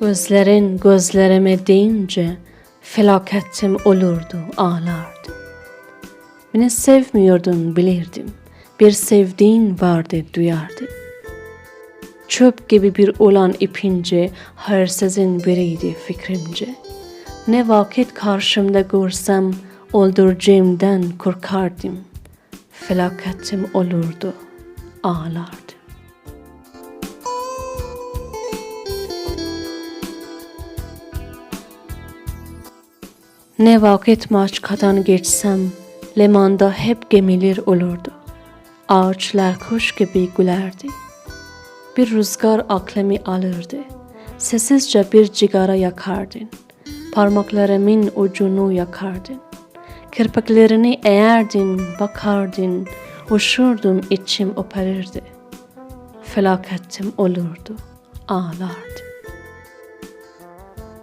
Gözlerin gözlerime deyince felaketim olurdu, ağlardım. Beni sevmiyordun bilirdim. Bir sevdiğin vardı duyardım. Çöp gibi bir olan ipince hayırsızın biriydi fikrimce. Ne vakit karşımda görsem öldüreceğimden korkardım. Felaketim olurdu, ağlardım. Ne vakit maçkadan geçsem, limanda hep gemiler olurdu. Ağaçlar kuş gibi gülerdi. Bir rüzgar aklımı alırdı. Sessizce bir cigara yakardın. Parmaklarımın ucunu yakardın. Kirpiklerini eğerdin, bakardın. Uçurdum içim öperirdi. Felaketim olurdu, ağlardı.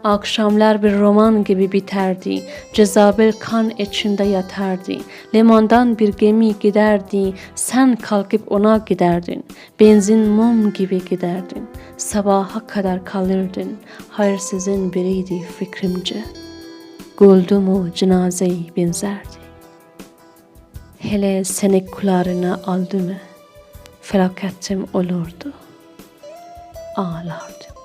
Akşamlar bir roman gibi biterdi. Cezabil kan içinde yatardı. Limandan bir gemi giderdi. Sen kalkıp ona giderdin. Benzin mum gibi giderdin. Sabaha kadar kalırdın. Hayırsızın biriydi fikrimce. Güldü mu cenazeyi benzerdi. Hele seni kulağına aldı mı? Felaketim olurdu. Ağlardım.